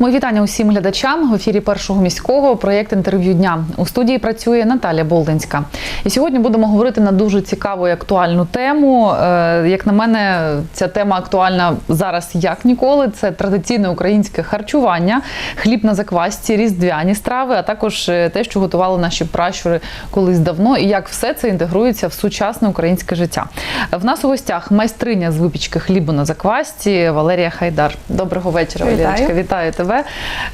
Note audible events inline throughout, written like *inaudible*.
Мої вітання усім глядачам в ефірі першого міського проєкт інтерв'ю дня. У студії працює Наталя Болдинська. І сьогодні будемо говорити на дуже цікаву і актуальну тему. Е, Як на мене, ця тема актуальна зараз як ніколи. Це традиційне українське харчування, хліб на заквасці, різдвяні страви, а також е, те, що готували наші пращури колись давно, і як все це інтегрується в сучасне українське життя. В нас у гостях майстриня з випічки хлібу на заквасці Валерія Хайдар. Доброго вечора, Вітаю. Вітаю тебе.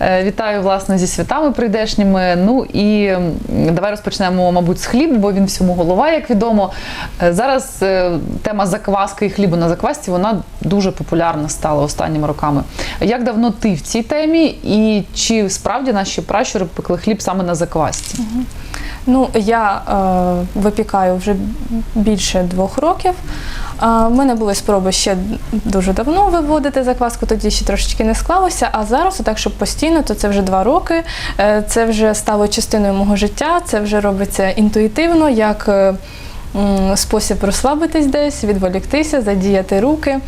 Е, Вітаю власне зі святами прийдешніми. Ну і давай розпочнемо, мабуть, з хлібу, бо він всьому голова, як відомо. Е, Зараз е, тема закваски і хлібу на заквасці вона дуже популярна стала останніми роками. Як давно ти в цій темі, і чи справді наші пращури пекли хліб саме на заквасці? Ну, я е, випікаю вже більше двох років. У мене були спроби ще дуже давно виводити закваску, тоді ще трошечки не склалося. А зараз, так щоб постійно, то це вже два роки. Е, це вже стало частиною мого життя, це вже робиться інтуїтивно, як е, спосіб розслабитись десь, відволіктися, задіяти руки. Е,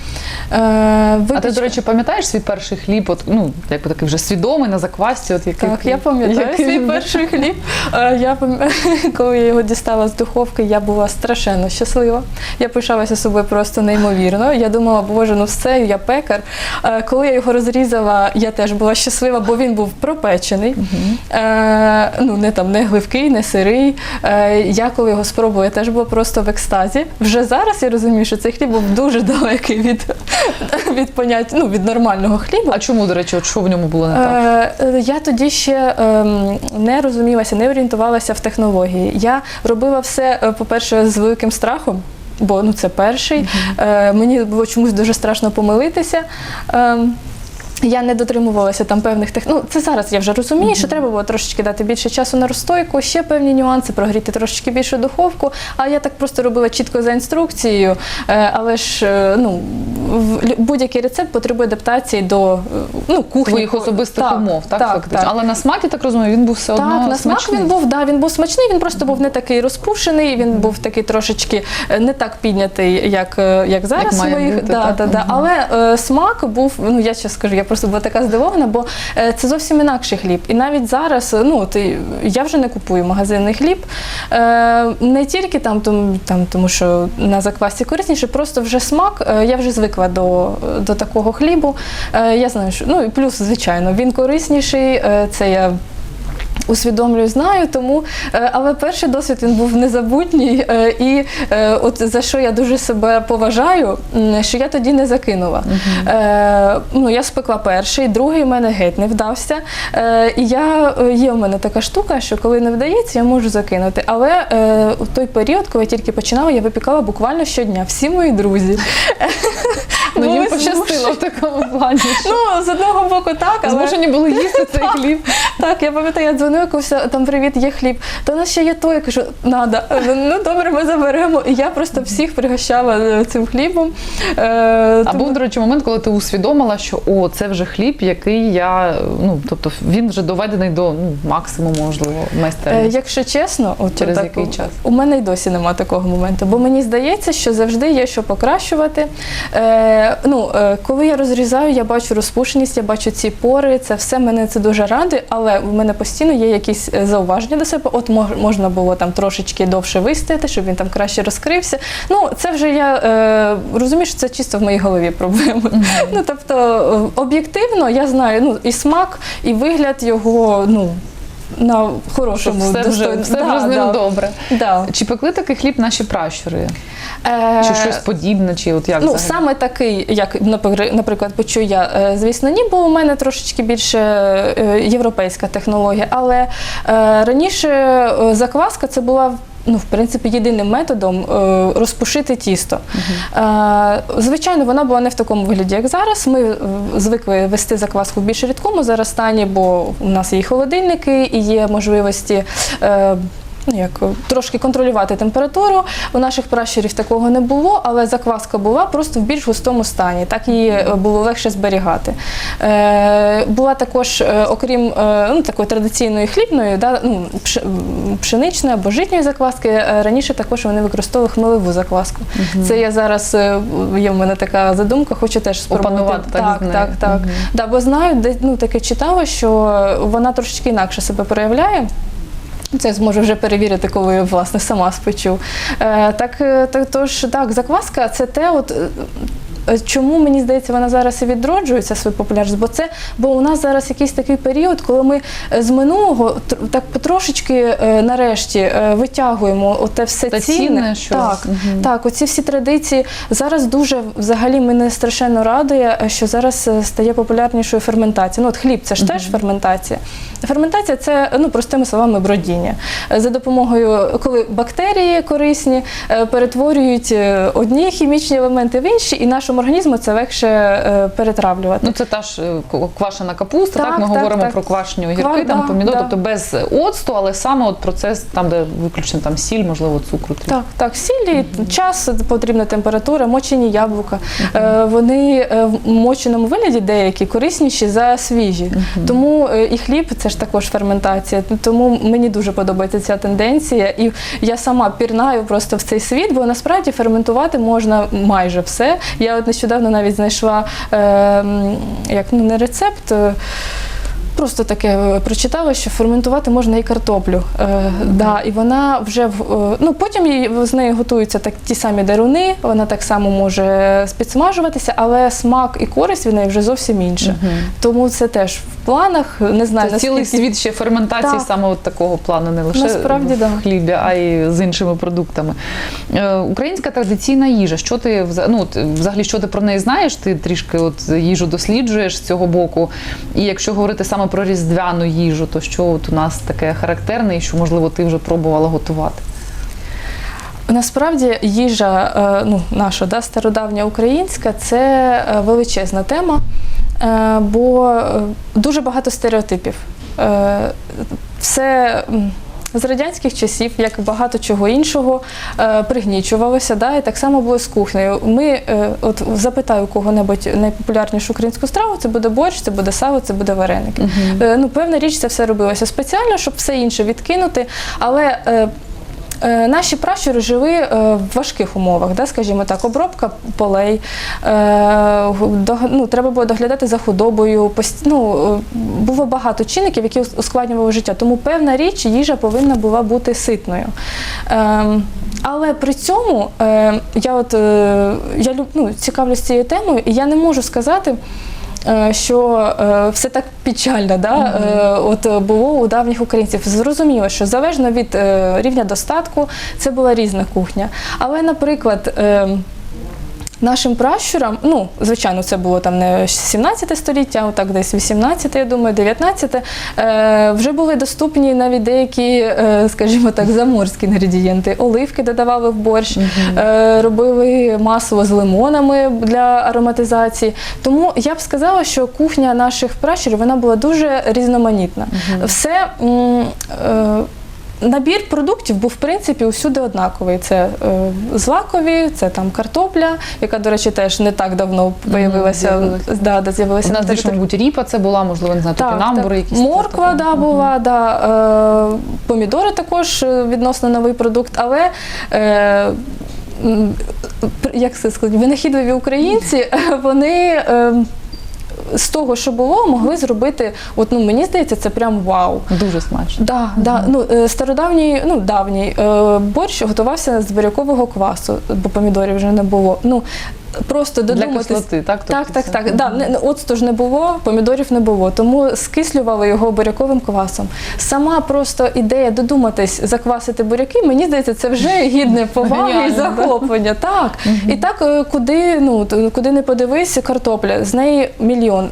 А ти, до речі, пам'ятаєш свій перший хліб? От, ну, якби такий вже свідомий на заквасці? От, який, Так, я пам'ятаю який свій перший *laughs* хліб. Е, Я *laughs* коли я його дістала з духовки, я була страшенно щаслива. Я пишалася собою просто неймовірно. Я думала, боже, ну все, я пекар. Е, Коли я його розрізала, я теж була щаслива, бо він був пропечений. Е, Ну, не там не гливкий, не сирий. Я коли його спробувала, я теж була просто в екстазі. Вже зараз я розумію, що цей хліб був дуже далекий від, від понять, ну, від нормального хліба. А чому, до речі, от що в ньому було не так? Е, е, Я тоді ще ем, не розумілася, не орієнтувалася в технології. Я робила все, е, по-перше, з великим страхом. Бо ну це перший. Е, мені було чомусь дуже страшно помилитися. Ем, я не дотримувалася там певних тех... Ну, це зараз я вже розумію, що треба було трошечки дати більше часу на розстойку, ще певні нюанси, прогріти трошечки більше духовку. А я так просто робила чітко за інструкцією. Е, Але ж е, ну, будь-який рецепт потребує адаптації до е, ну, кухні. Твоїх особистих Так, умов, так, так, фактично. так. Але на смак, я так розумію, він був все одно Так, на смак смачний. він був, да, він був смачний, він просто був не такий розпушений, він був такий трошечки не так піднятий, як, як зараз. має своїх. бути, да, так. да, да. Мгм. Але е, смак був, ну я ще скажу, я просто була така здивована, бо е, це зовсім інакший хліб. І навіть зараз, е, ну, ти, я вже не купую магазинний хліб. Е, не тільки там, тому, там, тому що на заквасці корисніше, просто вже смак. я вже звикла до, до такого хлібу. Я знаю, що ну і плюс, звичайно, він корисніший. це я усвідомлюю, знаю, тому е, але перший досвід він був незабутній, е, і е, от за що я дуже себе поважаю, що я тоді не закинула. Е, ну я спекла перший, другий в мене геть не вдався. І я є у мене така штука, що коли не вдається, я можу закинути. Але у той період, коли я тільки починала, я випікала буквально щодня. Всі мої друзі. Ну, їм пощастило в такому плані. Ну, з одного боку, так, але Змушені були *laughs* їсти цей хліб. так, я пам'ятаю, я дзвонила там привіт, є хліб. У нас ще є той, я кажу, надо. Ну добре, ми заберемо. І я просто всіх пригощала е, цим хлібом. Е, А був, до речі, момент, коли ти усвідомила, що о, це вже хліб, який я, ну, тобто він вже доведений до ну, максимуму, можливо, Е, майстерності. Якщо чесно, от Через так, який час? у мене й досі немає такого моменту, бо мені здається, що завжди є що покращувати. Ну, е, коли я розрізаю, я бачу розпушеність, я бачу ці пори, це все мене це дуже радує, але в мене постійно є якісь е, зауваження до себе. От мож, можна було там трошечки довше вистояти, щоб він там краще розкрився. Ну, це вже я е, розумію, що це чисто в моїй голові проблеми. Ну, тобто, е, об'єктивно, я знаю, ну, і смак, і вигляд його, ну. На хорошому все вже, достойному. все Да, вже з ним да. добре. Да. Чи пекли такий хліб наші пращури? Е, Чи щось подібне, чи от як Ну, взагалі? саме такий, як напри- наприклад, печу я, е, звісно, ні, бо у мене трошечки більше е, європейська технологія. Але е, раніше е, закваска це була. Ну, в принципі, єдиним методом е, розпушити тісто. Угу. звичайно, вона була не в такому вигляді, як зараз. Ми е, звикли вести закваску в більш рідкому зараз стані, бо у нас є і холодильники, і є можливості. Ну, як, трошки контролювати температуру. У наших пращурів такого не було, але закваска була просто в більш густому стані. Так її е, було легше зберігати. Е, була також, е, окрім е, ну, такої традиційної хлібної, да, ну, пш- пшеничної або житньої закваски, раніше також вони використовували хмелеву закваску. Це я зараз є в мене така задумка, хочу теж спробувати. Опанувати так так, так, так. Мгм. Да, бо знаю, де ну таке читала, що вона трошечки інакше себе проявляє. Це я зможу вже перевірити, коли власне сама спечу. Е, так, е, так, тож так, закваска це те, от. Е, Чому мені здається, вона зараз і відроджується свою популярність? Бо це бо у нас зараз якийсь такий період, коли ми е, з минулого так потрошечки е, нарешті витягуємо оте все Та цінне. цінне, що- так, Мгм. так, оці всі традиції зараз дуже взагалі мене страшенно радує, що зараз стає популярнішою ферментація. Ну, от хліб це ж теж ферментація. Ферментація це ну простими словами бродіння. За допомогою, коли бактерії корисні перетворюють одні хімічні елементи в інші, і нашому організму це легше е, перетравлювати. Ну, це та ж е, квашена капуста, так, Так, ми так, говоримо так. про квашені огірки, Ква- там да, помідор, да. тобто без оцту, але саме от процес там, де виключно там сіль, можливо, цукру. трішки. Так, так, сілі, час, потрібна температура, мочені яблука. Е, вони е, в моченому вигляді деякі корисніші за свіжі. Тому е, і хліб це ж також ферментація. Тому мені дуже подобається ця тенденція. І я сама пірнаю просто в цей світ, бо насправді ферментувати можна майже все. Я от нещодавно навіть знайшла е, як ну не рецепт. Просто таке е, прочитала, що ферментувати можна і картоплю. Е, да, і вона вже в е, ну потім її з нею готуються так ті самі деруни. Вона так само може спідсмажуватися, але смак і користь від неї вже зовсім інша. Тому це теж в планах. Не знаю Це цілий світ ще ферментації Так. саме от такого плану, не лише Насправді, в да. хлібі, а й з іншими продуктами. Е, українська традиційна їжа. Що ти ну, взагалі, що ти про неї знаєш? Ти трішки от їжу досліджуєш з цього боку. І якщо говорити саме про різдвяну їжу, то що от у нас таке характерне, і що можливо ти вже пробувала готувати? Насправді їжа е, ну, наша да, стародавня українська це е, величезна тема, е, бо дуже багато стереотипів. Все з радянських часів, як багато чого іншого, е, пригнічувалося. Да, і так само було з кухнею. Ми, е, от запитаю кого-небудь найпопулярнішу українську страву, це буде борщ, це буде сало, це буде вареники. Угу. Ну, певна річ, це все робилося спеціально, щоб все інше відкинути. Але Наші пращури жили е, в важких умовах, да, скажімо так, обробка полей, е, ну, треба було доглядати за худобою. Ну, е, було багато чинників, які ускладнювали життя. Тому певна річ, їжа повинна була бути ситною. Ем, але при цьому е, я от е, я ну, цікавлюсь цією темою, і я не можу сказати. Е, Що е, все так печально, да? е, от було у давніх українців. Зрозуміло, що залежно від рівня достатку, це була різна кухня. Але, наприклад, е, Нашим пращурам, ну, звичайно, це було там не 17 століття, а так десь 18, я думаю, 19, е, вже були доступні навіть деякі, е, скажімо так, заморські інгредієнти. Оливки додавали в борщ, е, робили масло з лимонами для ароматизації. Тому я б сказала, що кухня наших пращурів вона була дуже різноманітна. Все. м, е, Набір продуктів був в принципі усюди однаковий. Це е, злакові, це там картопля, яка, до речі, теж не так давно з'явилася. Да, да, з'явилася У нас на більше, мабуть, ріпа це була, можливо, не знаю, топінамбури якісь. Морква да, була, да, е, помідори також е, відносно новий продукт, але. Е, як це сказати, винахідливі українці, *laughs* вони е, з того, що було, могли зробити, от ну мені здається, це прям вау. Дуже смачно. Да, да. Ну, е, стародавній, ну давній е, борщ готувався з бурякового квасу, бо помідорів вже не було. Ну просто Для кислоти, так? Так, Тобто так, це- так. Не- не- оцту ж не було, помідорів не було, тому скислювали його буряковим квасом. Сама просто ідея додуматись заквасити буряки, мені здається, це вже гідне *laughs* поваги і да? захоплення. Так. І так, е, куди, ну, куди не подивись, картопля, з неї мільйон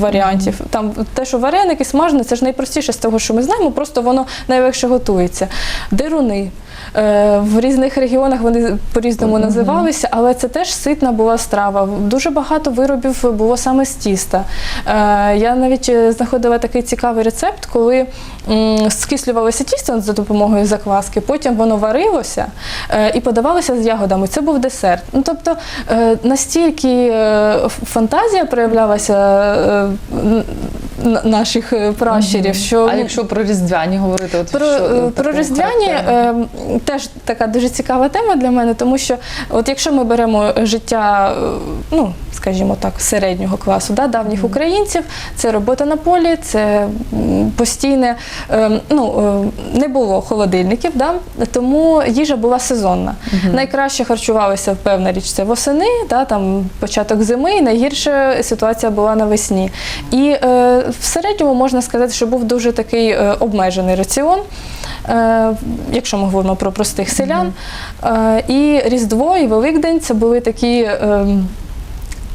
варіантів. Там те, що вареники, смажені, це ж найпростіше з того, що ми знаємо, просто воно найлегше готується. Деруни. Е, В різних регіонах вони по-різному називалися, але це теж ситна була страва. Дуже багато виробів було саме з тіста. Е, Я навіть е, знаходила такий цікавий рецепт, коли скислювалося тісто за допомогою закваски, потім воно варилося і подавалося з ягодами. Це був десерт. Ну тобто настільки фантазія проявлялася наших пращурів, що А якщо про різдвяні говорити, от про, що про різдвяні теж така дуже цікава тема для мене, тому що от якщо ми беремо життя, ну скажімо так, середнього класу, да, давніх українців, це робота на полі, це постійне, е, ну е, не було холодильників, да, тому їжа була сезонна. Найкраще харчувалися певна річ це восени, да, там початок зими, і найгірша ситуація була навесні. І е, в середньому можна сказати, що був дуже такий е, обмежений раціон. Е, якщо ми говоримо про простих селян. Е, і Різдво, і Великдень це були такі.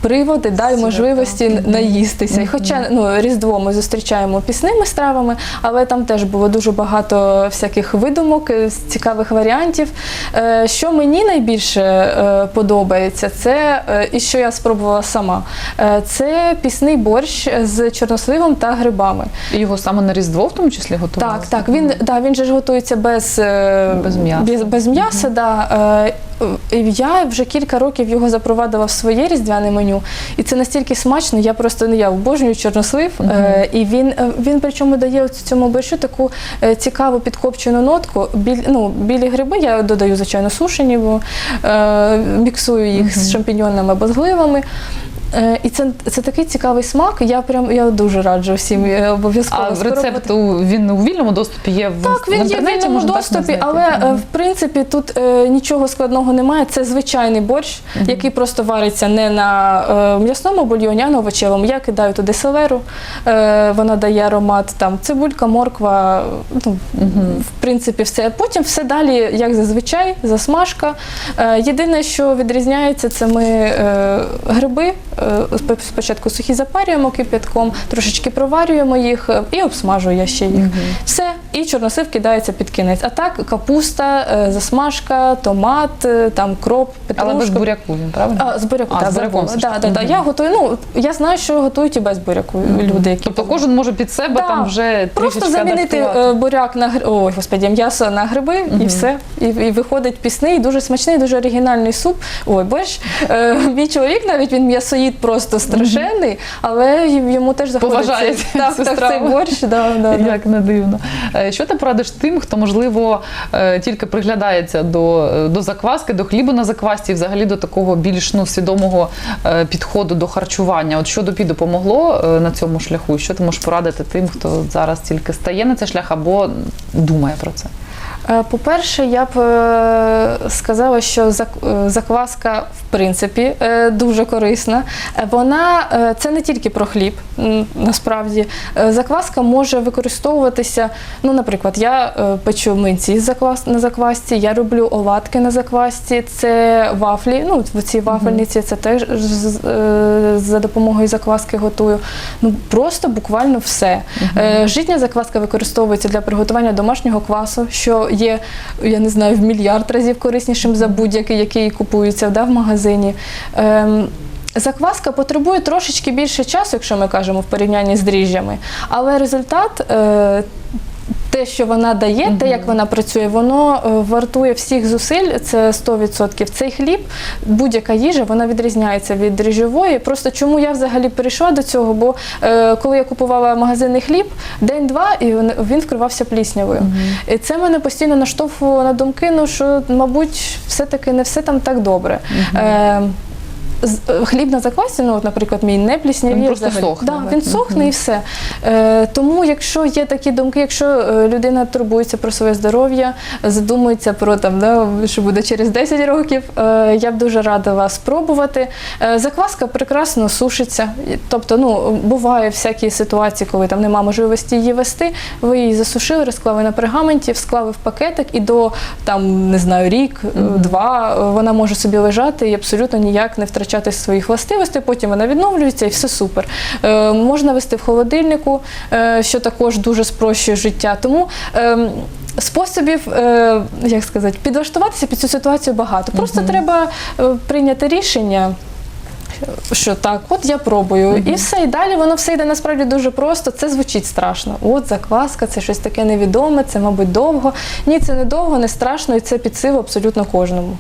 Приводи, дай можливості наїстися. І хоча ну, Різдво ми зустрічаємо пісними стравами, але там теж було дуже багато всяких видумок, е, цікавих варіантів. Е, Що мені найбільше е, подобається, це і що я спробувала сама, це пісний борщ з чорносливом та грибами. І його саме на Різдво в тому числі готували? Так, так. Він, да, він же ж готується без, Без м'яса. Без, без м'яса да. Я вже кілька років його запровадила в своє різдвяне меню, і це настільки смачно. Я просто не я обожнюю чорнослив. Е, і він, е, він причому дає цьому борщу таку е, цікаву підкопчену нотку. Біль, ну, білі гриби я додаю, звичайно, сушені, бо міксую їх з шампіньонами або з гливами. Е, І це, це такий цікавий смак. Я прям я дуже раджу всім е, обов'язково А спробувати. рецепт у- він у вільному доступі є в, Так, в він є в вільному доступі, але е, в принципі тут е, нічого складного немає. Це звичайний борщ, який просто вариться не на е, м'ясному бульйоні, а на овочевому. Я кидаю туди селеру, е, вона дає аромат, там цибулька, морква, ну, в принципі, все. Потім все далі, як зазвичай, засмажка. Е, єдине, що відрізняється, це ми е, гриби спочатку сухі запарюємо кип'ятком, трошечки проварюємо їх е, і обсмажую я ще їх. Все, і чорнослив кидається під кінець. А так капуста, е, засмажка, томат, е, там кроп, петрушка. Але без буряку він, правильно? А, з буряку, А, так, з буряком да, таки. да, да. Мгм. Я готую. Ну я знаю, що готують і без буряку люди, які Тобто кожен може під себе Да. там вже Просто замінити адаптувати. е, буряк на гри... Ой, господі, м'ясо на гриби і все. І, і виходить пісний, дуже смачний, дуже оригінальний суп. Ой, борщ. Е, *laughs* мій чоловік навіть він м'ясоїд просто страшенний, але йому теж заходить Поважає цей, так, так, цей борщ. Да, да, да. Як не дивно. Е, Що ти порадиш тим, хто, можливо, е, тільки приглядається до, е, до закваски, до хлібу на заквасці, і взагалі до такого більш ну, свідомого підходу до харчування? От що тобі допомогло на цьому шляху? Що ти можеш порадити тим, хто зараз тільки стає на цей шлях або думає про це? Е, По-перше, я б е, сказала, що е, закваска в принципі дуже корисна. Вона це не тільки про хліб, насправді. Закваска може використовуватися. Ну, наприклад, я печу млинці на заквасці, я роблю оладки на заквасці, це вафлі. Ну, в цій вафельниці це теж за допомогою закваски готую. Ну просто буквально все. Житня закваска використовується для приготування домашнього квасу, що є, я не знаю, в мільярд разів кориснішим за будь-який, який купується да, в магазині. Ем, Закваска потребує трошечки більше часу, якщо ми кажемо в порівнянні з дріжджами, але результат. Е, те, що вона дає, те, як вона працює, воно е, вартує всіх зусиль, це 100%. Цей хліб, будь-яка їжа, вона відрізняється від дріжджової. Просто чому я взагалі перейшла до цього? Бо е, коли я купувала магазинний хліб, день-два, і він, вкривався пліснявою. І це мене постійно наштовхувало на думки, ну що, мабуть, все-таки не все там так добре. З- е, Хліб на заквасці, ну, от, наприклад, мій не пліснявіє Він просто сохне, Да, він сохне і все. Е, тому, якщо є такі думки, якщо е, людина турбується про своє здоров'я, задумується про там, да, що буде через 10 років, е, я б дуже радила спробувати. Е, закваска прекрасно сушиться. Тобто, ну, буває всякі ситуації, коли там немає можливості її вести. Ви її засушили, розклали на пергаменті, склали в пакетик і до там, не знаю, рік, е, два е, вона може собі лежати і абсолютно ніяк не втрачати своїх властивостей. Потім вона відновлюється і все супер. Е, можна вести в холодильнику, е, що також дуже спрощує життя. Тому ем, Способів, е, як сказати, підлаштуватися під цю ситуацію багато. Просто треба е, прийняти рішення. Що так, от я пробую, і все. І далі воно все йде насправді дуже просто. Це звучить страшно. От закваска, це щось таке невідоме, це, мабуть, довго. Ні, це не довго, не страшно, і це під силу абсолютно кожному.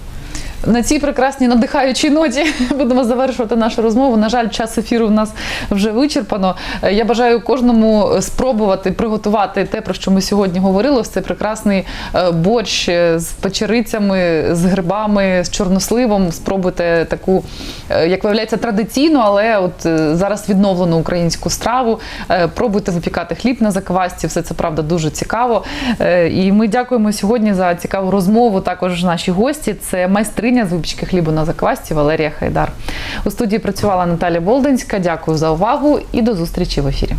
На цій прекрасній надихаючій ноті *laughs* будемо завершувати нашу розмову. На жаль, час ефіру в нас вже вичерпано. Е, Я бажаю кожному спробувати приготувати те, про що ми сьогодні говорили. Це прекрасний е, борщ е, з печерицями, з грибами, з чорносливом. Спробуйте таку, як виявляється, традиційну, але от зараз відновлену українську страву. Пробуйте випікати хліб на заквасті. Все це правда дуже цікаво. І ми дякуємо сьогодні за цікаву розмову. Також наші гості. Це майстриня з хлібу на заквасті Валерія Хайдар. У студії працювала Наталя Болдинська. Дякую за увагу і до зустрічі в ефірі.